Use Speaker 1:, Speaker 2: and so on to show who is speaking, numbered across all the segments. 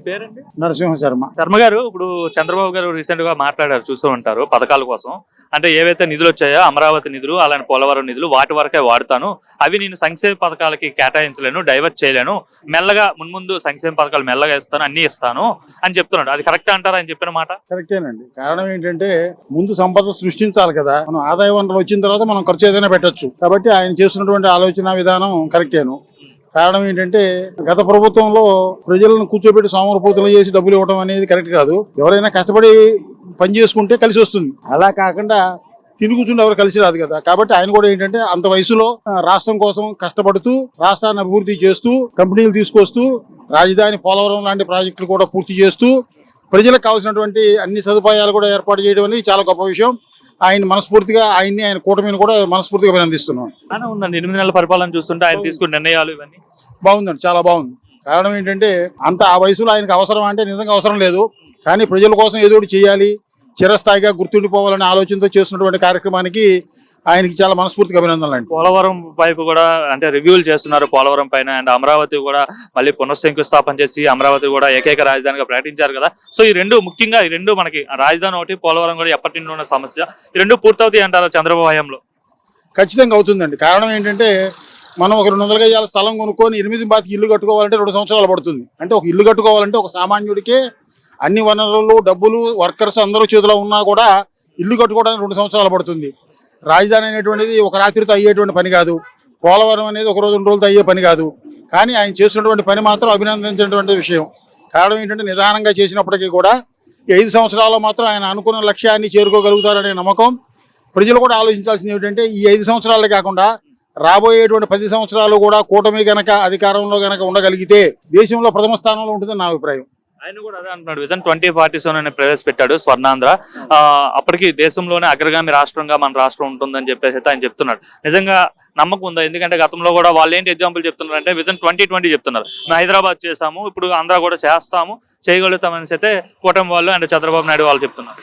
Speaker 1: పేరండి?
Speaker 2: నరసింహ శర్మ.
Speaker 1: శర్మ గారు ఇప్పుడు చంద్రబాబు గారు రీసెంట్గా మాట్లాడారు చూస్తూ ఉంటారు పథకాల కోసం. అంటే ఏవైతే నిధులు వచ్చాయో అమరావతి నిధులు అలానే పోలవరం నిధులు వాటి వరకే వాడుతాను. అవి నేను సంక్షేమ పథకాలకి కేటాయించలేను డైవర్ట్ చేయలేను. మెల్లగా మున్ముందు సంక్షేమ పథకాలు మెల్లగా ఇస్తాను అన్ని ఇస్తాను అని చెప్తున్నాడు. అది కరెక్ట్ అంటారా అని చెప్పిన మాట?
Speaker 2: కరెక్టేనండి కారణం ఏంటంటే ముందు సంపద సృష్టించాలి కదా. మనం ఆదాయ వనరులు వచ్చిన తర్వాత మనం ఖర్చు ఏదైనా పెట్టొచ్చు. కాబట్టి ఆయన చేస్తున్నటువంటి ఆలోచన విధానం కరెక్టేను కారణం ఏంటంటే గత ప్రభుత్వంలో ప్రజలను కూర్చోబెట్టి సోమరపోతులు చేసి డబ్బులు ఇవ్వడం అనేది కరెక్ట్ కాదు. ఎవరైనా కష్టపడి పని చేసుకుంటే కలిసి వస్తుంది. అలా కాకుండా తిని కూర్చుంటే ఎవరు కలిసి రాదు కదా. కాబట్టి ఆయన కూడా ఏంటంటే అంత వయసులో రాష్ట్రం కోసం కష్టపడుతూ రాష్ట్రాన్ని అభివృద్ధి చేస్తూ కంపెనీలు తీసుకొస్తూ రాజధాని పోలవరం లాంటి ప్రాజెక్టులు కూడా పూర్తి చేస్తూ ప్రజలకు కావాల్సినటువంటి అన్ని సదుపాయాలు కూడా ఏర్పాటు చేయడం అనేది చాలా గొప్ప విషయం. ఆయన మనస్ఫూర్తిగా ఆయన్ని ఆయన కూటమిని కూడా మనస్ఫూర్తిగా అభినందిస్తున్నాం.
Speaker 1: బాగానే ఉందండి. ఎనిమిది నెలల పరిపాలన చూస్తుంటే ఆయన తీసుకున్న నిర్ణయాలు ఇవన్నీ.
Speaker 2: బాగుందండి. చాలా బాగుంది. కారణం ఏంటంటే అంత ఆ వయసులో ఆయనకు అవసరం అంటే నిజంగా అవసరం లేదు. కానీ ప్రజల కోసం ఏదో ఒకటి చేయాలి. చిరస్థాయిగా గుర్తుండిపోవాలనే ఆలోచనతో చేస్తున్నటువంటి కార్యక్రమానికి ఆయనకి చాలా మనస్ఫూర్తిగా అభినందనలు అండి.
Speaker 1: పోలవరం వైపు కూడా అంటే రివ్యూలు చేస్తున్నారు పోలవరం పైన అండ్ అమరావతి కూడా మళ్ళీ పునఃశంకుస్థాపన చేసి అమరావతి కూడా ఏకైక రాజధానిగా ప్రకటించారు కదా. సో ఈ రెండు ముఖ్యంగా ఈ రెండు మనకి రాజధాని ఒకటి పోలవరం కూడా ఎప్పటి నుండి ఉన్న సమస్య. ఈ రెండు పూర్తవుతాయి అంటారు చంద్రబాబు హయాంలో?
Speaker 2: ఖచ్చితంగా అవుతుందండి. కారణం ఏంటంటే మనం ఒక రెండు వందల గజాల స్థలం కొనుక్కొని ఎనిమిది బాతికి ఇల్లు కట్టుకోవాలంటే రెండు సంవత్సరాలు పడుతుంది. అంటే ఒక ఇల్లు కట్టుకోవాలంటే ఒక సామాన్యుడికే అన్ని వనరులు డబ్బులు వర్కర్స్ అందరూ చేతిలో ఉన్నా కూడా ఇల్లు కట్టుకోవడానికి రెండు సంవత్సరాలు పడుతుంది. రాజధాని అనేటువంటిది ఒక రాత్రితో అయ్యేటువంటి పని కాదు. పోలవరం అనేది ఒక రోజు రెండు రోజులతో అయ్యే పని కాదు. కానీ ఆయన చేసినటువంటి పని మాత్రం అభినందించినటువంటి విషయం. కారణం ఏంటంటే నిదానంగా చేసినప్పటికీ కూడా ఐదు సంవత్సరాల్లో మాత్రం ఆయన అనుకున్న లక్ష్యాన్ని చేరుకోగలుగుతారనే నమ్మకం ప్రజలు కూడా ఆలోచించాల్సింది ఏమిటంటే ఈ ఐదు సంవత్సరాలే కాకుండా రాబోయేటువంటి పది సంవత్సరాలు కూడా కూటమి గనక అధికారంలో గనక ఉండగలిగితే దేశంలో ప్రథమ స్థానంలో ఉంటుందని నా అభిప్రాయం.
Speaker 1: ఆయన కూడా అదే అంటున్నాడు. విజన్ ట్వంటీ ఫార్టీ సెవెన్ అనే ప్రవేశపెట్టాడు స్వర్ణాంధ్ర. అప్పటికి దేశంలోనే అగ్రగామి రాష్ట్రంగా మన రాష్ట్రం ఉంటుందని చెప్పేసి అయితే ఆయన చెప్తున్నాడు. నిజంగా నమ్మకం ఉందా? ఎందుకంటే గతంలో కూడా వాళ్ళు ఏంటి ఎగ్జాంపుల్ చెప్తున్నారు అంటే విజన్ ట్వంటీ ట్వంటీ చెప్తున్నారు. మేము హైదరాబాద్ చేసాము ఇప్పుడు ఆంధ్ర కూడా చేస్తాము చేయగలుగుతామని అయితే కూటమి వాళ్ళు అండ్ చంద్రబాబు నాయుడు వాళ్ళు చెప్తున్నారు.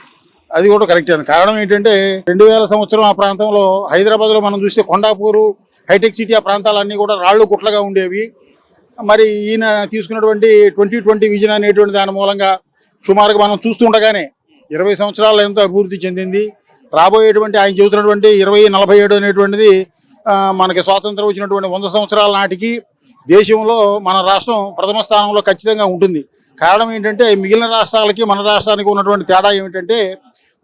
Speaker 2: అది కూడా కరెక్ట్ అని కారణం ఏంటంటే రెండు వేల సంవత్సరం ఆ ప్రాంతంలో హైదరాబాద్లో మనం చూస్తే కొండాపూరు హైటెక్ సిటీ ఆ ప్రాంతాలన్నీ కూడా రాళ్ళు గుట్లగా ఉండేవి. మరి ఈయన తీసుకున్నటువంటి ట్వంటీ ట్వంటీ విజన్ అనేటువంటి దాని మూలంగా సుమారుగా మనం చూస్తుండగానే ఇరవై సంవత్సరాలు ఎంతో అభివృద్ధి చెందింది. రాబోయేటువంటి ఆయన చెబుతున్నటువంటి ఇరవై నలభై ఏడు అనేటువంటిది మనకి స్వాతంత్రం వచ్చినటువంటి వంద సంవత్సరాల నాటికి దేశంలో మన రాష్ట్రం ప్రథమ స్థానంలో ఖచ్చితంగా ఉంటుంది. కారణం ఏంటంటే మిగిలిన రాష్ట్రాలకి మన రాష్ట్రానికి ఉన్నటువంటి తేడా ఏమిటంటే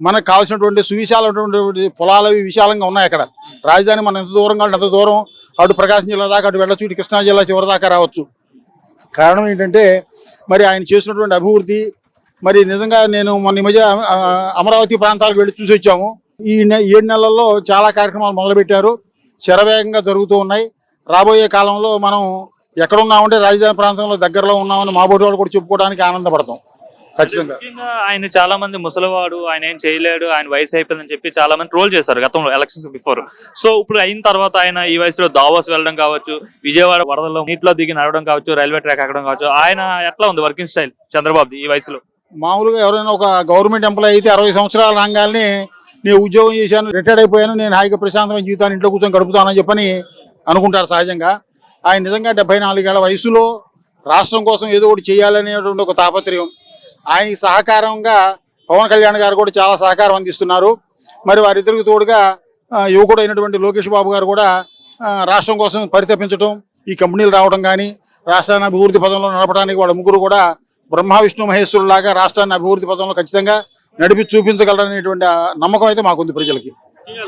Speaker 2: మనకు కావాల్సినటువంటి సువిశాలమైనటువంటి పొలాలు విశాలంగా ఉన్నాయి అక్కడ. రాజధాని మనం ఎంత దూరం కావాలి అంత దూరం. అటు ప్రకాశం జిల్లా దాకా అటు వెళ్ళచ్చు ఇటు కృష్ణా జిల్లా చివరి దాకా రావచ్చు. కారణం ఏంటంటే మరి ఆయన చేసినటువంటి అభివృద్ధి మరి నిజంగా నేను మొన్న ఈ మధ్య అమరావతి ప్రాంతాలకు వెళ్ళి చూసి వచ్చాము. ఈ నె- ఏడు నెలల్లో చాలా కార్యక్రమాలు మొదలుపెట్టారు. శరవేగంగా జరుగుతూ ఉన్నాయి. రాబోయే కాలంలో మనం ఎక్కడున్నామంటే రాజధాని ప్రాంతంలో దగ్గరలో ఉన్నామని మా బోటి వాళ్ళు కూడా చెప్పుకోవడానికి ఆనందపడతాం. ఖచ్చితంగా.
Speaker 1: ఆయన చాలా మంది ముసలివాడు ఆయన ఏం చేయలేడు ఆయన వయసు అయిపోయిందని చెప్పి చాలా మంది ట్రోల్ చేశారు గతంలో ఎలక్షన్స్ బిఫోర్ సో ఇప్పుడు అయిన తర్వాత ఆయన ఈ వయసులో దావోస్ వెళ్ళడం కావచ్చు విజయవాడ వరదలో నీటిలో దిగి నడవడం కావచ్చు రైల్వే ట్రాక్ ఎక్కడం కావచ్చు ఆయన ఎట్లా ఉంది వర్కింగ్ స్టైల్ చంద్రబాబు ఈ వయసులో?
Speaker 2: మామూలుగా ఎవరైనా ఒక గవర్నమెంట్ ఎంప్లాయీ అయితే అరవై సంవత్సరాల రంగాల్ని నేను ఉద్యోగం చేశాను రిటైర్డ్ అయిపోయాను నేను హాయిగా ప్రశాంతమైన జీవితాన్ని ఇంట్లో కూర్చొని గడుపుతానని చెప్పని అనుకుంటారు సహజంగా. ఆయన నిజంగా డెబ్బై నాలుగేళ్ళ వయసులో రాష్ట్రం కోసం ఏదో ఒకటి చేయాలనేటువంటి ఒక తాపత్రయం. ఆయనకి సహకారంగా పవన్ కళ్యాణ్ గారు కూడా చాలా సహకారం అందిస్తున్నారు. మరి వారిద్దరికి తోడుగా యువకుడు అయినటువంటి లోకేష్ బాబు గారు కూడా రాష్ట్రం కోసం పరితపించడం ఈ కంపెనీలు రావడం కానీ రాష్ట్రాన్ని అభివృద్ధి పదంలో నడపడానికి వాళ్ళ ముగ్గురు కూడా బ్రహ్మ విష్ణు మహేశ్వరులాగా రాష్ట్రాన్ని అభివృద్ధి పదంలో ఖచ్చితంగా నడిపి చూపించగలరనేటువంటి నమ్మకం అయితే మాకుంది ప్రజలకి.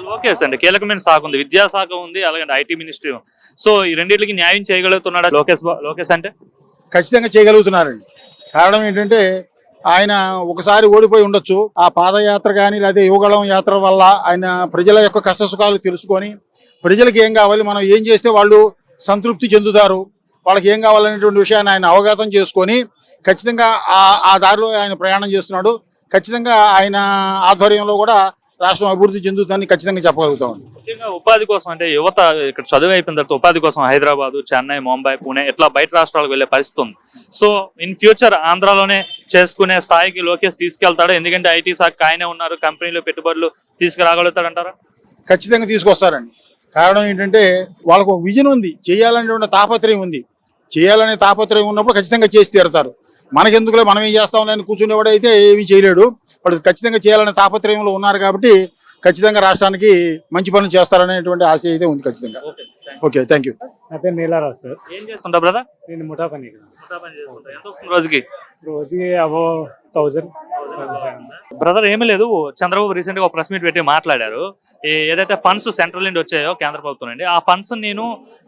Speaker 1: లోకేష్ అండి కీలకమైన శాఖ ఉంది విద్యాశాఖ ఉంది అలాగే ఐటీ మినిస్ట్రీ. సో ఈ రెండింటికి న్యాయం చేయగలుగుతున్నాడా లోకేష్ లోకేష్ అంటే?
Speaker 2: ఖచ్చితంగా చేయగలుగుతున్నారండి. కారణం ఏంటంటే ఆయన ఒకసారి ఓడిపోయి ఉండొచ్చు. ఆ పాదయాత్ర కానీ లేదా యువగళం యాత్ర వల్ల ఆయన ప్రజల యొక్క కష్ట సుఖాలు తెలుసుకొని ప్రజలకు ఏం కావాలి మనం ఏం చేస్తే వాళ్ళు సంతృప్తి చెందుతారు వాళ్ళకి ఏం కావాలనేటువంటి విషయాన్ని ఆయన అవగాహన చేసుకొని ఖచ్చితంగా ఆ ఆ దారిలో ఆయన ప్రయాణం చేస్తున్నాడు. ఖచ్చితంగా ఆయన ఆధ్వర్యంలో కూడా రాష్ట్రం అభివృద్ధి చెందుతుందని ఖచ్చితంగా చెప్పగలుగుతామండి.
Speaker 1: ముఖ్యంగా ఉపాధి కోసం అంటే యువత ఇక్కడ చదువు అయిపోయిన తర్వాత ఉపాధి కోసం హైదరాబాద్ చెన్నై ముంబై పూణే ఇట్లా బయట రాష్ట్రాలకు వెళ్ళే పరిస్థితి ఉంది. సో ఇన్ ఫ్యూచర్ ఆంధ్రాలోనే చేసుకునే స్థాయికి లోకేష్ తీసుకెళ్తాడు? ఎందుకంటే ఐటీ శాఖ ఆయనే ఉన్నారు కంపెనీలో పెట్టుబడులు తీసుకురాగలుగుతాడంటారా?
Speaker 2: ఖచ్చితంగా తీసుకొస్తారండి. కారణం ఏంటంటే వాళ్ళకు ఒక విజన్ ఉంది. చేయాలనేటువంటి తాపత్రయం ఉంది. చేయాలనే తాపత్రయం ఉన్నప్పుడు ఖచ్చితంగా చేసి తీరుతారు. మనకెందుకులే మనం ఏం చేస్తాం కూర్చునేవాడు అయితే ఏమీ చేయలేడు. వాడు ఖచ్చితంగా చేయాలనే తాపత్రయంలో ఉన్నారు కాబట్టి ఖచ్చితంగా రాష్ట్రానికి మంచి పనులు చేస్తారనేటువంటి ఆశ అయితే ఉంది ఖచ్చితంగా. ఓకే థ్యాంక్ యూ
Speaker 3: నా పేరు నీలారావు సార్.
Speaker 1: ఏం చేస్తుంటా బ్రదర్?
Speaker 3: నేను ముఠా పని
Speaker 1: ఎంత వస్తుంది రోజుకి?
Speaker 3: రోజుకి అవో థౌజండ్.
Speaker 1: బ్రదర్ ఏమీ లేదు. చంద్రబాబు రీసెంట్గా ఒక ప్రెస్ మీట్ పెట్టి మాట్లాడారు. ఏదైతే ఫండ్స్ సెంట్రల్ నుండి వచ్చాయో కేంద్ర ప్రభుత్వం నుండి ఆ ఫండ్స్ నేను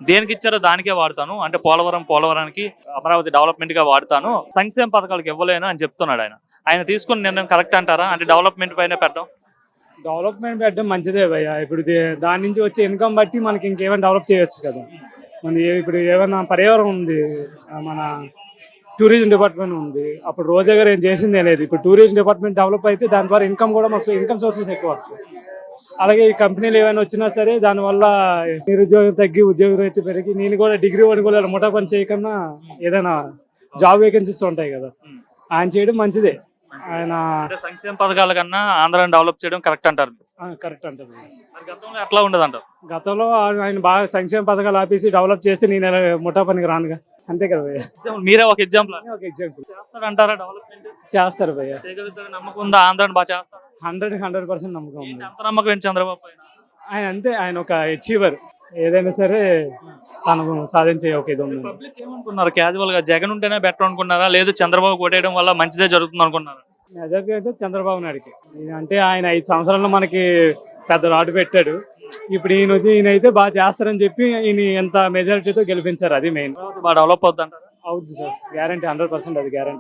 Speaker 1: దేనికి ఇచ్చారో దానికే వాడతాను. అంటే పోలవరం పోలవరానికి అమరావతి డెవలప్మెంట్గా వాడతాను. సంక్షేమ పథకాలకు ఇవ్వలేను అని చెప్తున్నాడు ఆయన. ఆయన తీసుకున్న నిర్ణయం కరెక్ట్ అంటారా? అంటే డెవలప్మెంట్ పైన పెట్టడం
Speaker 3: డెవలప్మెంట్ పెట్టడం మంచిదే భయ్య. ఇప్పుడు దాని నుంచి వచ్చే ఇన్కమ్ బట్టి మనకి ఇంకేమైనా డెవలప్ చేయొచ్చు కదా. మన ఇప్పుడు ఏమైనా పర్యావరణం ఉంది మన టూరిజం డిపార్ట్మెంట్ ఉంది. అప్పుడు రోజా గారు ఏం చేసిందే లేదు. ఇప్పుడు టూరిజం డిపార్ట్మెంట్ డెవలప్ అయితే దాని ద్వారా ఇన్కమ్ కూడా మాకు ఇన్కమ్ సోర్సెస్ ఎక్కువ వస్తాయి. అలాగే ఈ కంపెనీలు ఏమైనా వచ్చినా సరే దానివల్ల నిరుద్యోగం తగ్గి ఉద్యోగ రేటు పెరిగి నేను కూడా డిగ్రీ వాడిని కూడా ముఠా పని చేయకన్నా ఏదైనా జాబ్ వేకెన్సీస్ ఉంటాయి కదా. ఆయన చేయడం మంచిదే. ఆయన
Speaker 1: అంటే సంక్షేమ పథకాల కన్నా ఆంధ్రాని డెవలప్ చేయడం కరెక్ట్ అంటారు
Speaker 3: కరెక్ట్ అంటారు.
Speaker 1: మరి గతంలో ఎట్లా ఉండదు అంటారు
Speaker 3: గతంలో ఆయన బాగా సంక్షేమ పథకాలు ఆపేసి డెవలప్ చేస్తే నేను ముఠా పనికి రానుగా. అంతే కదా
Speaker 1: మీరే ఒక ఎగ్జాంపుల్
Speaker 3: ఒక ఎగ్జాంపుల్
Speaker 1: చేస్తారంటారా డెవలప్మెంట్
Speaker 3: చేస్తారు భయ్య.
Speaker 1: నమ్మకం ఉందా? ఆంధ్రాని బాగా చేస్తారు?
Speaker 3: హండ్రెడ్ హండ్రెడ్ పర్సెంట్ నమ్మకం ఉంది.
Speaker 1: నమ్మకం ఏంటి చంద్రబాబు
Speaker 3: ఆయన అంతే ఆయన ఒక అచీవర్ ఏదైనా సరే తనకు సాధించే ఒక ఇది ఉంది.
Speaker 1: పబ్లిక్ ఏమనుకున్నారు? క్యాజువల్గా జగన్ ఉంటేనే బెటర్ అనుకున్నారా? లేదు చంద్రబాబు కొట్టేయడం వల్ల మంచిదే జరుగుతుంది అనుకున్నారా?
Speaker 3: మెజార్టీ అంటే చంద్రబాబు నాయుడుకి అంటే ఆయన ఐదు సంవత్సరాల్లో మనకి పెద్ద రాడు పెట్టాడు. ఇప్పుడు ఈయన వచ్చి ఈయన అయితే బాగా చేస్తారని చెప్పి ఈయన ఎంత మెజారిటీతో గెలిపించారు. అది మెయిన్
Speaker 1: బాగా డెవలప్ అవుతుంది అంటారా?
Speaker 3: అవుద్ది సార్. గ్యారంటీ హండ్రెడ్ పర్సెంట్ అది గ్యారంటీ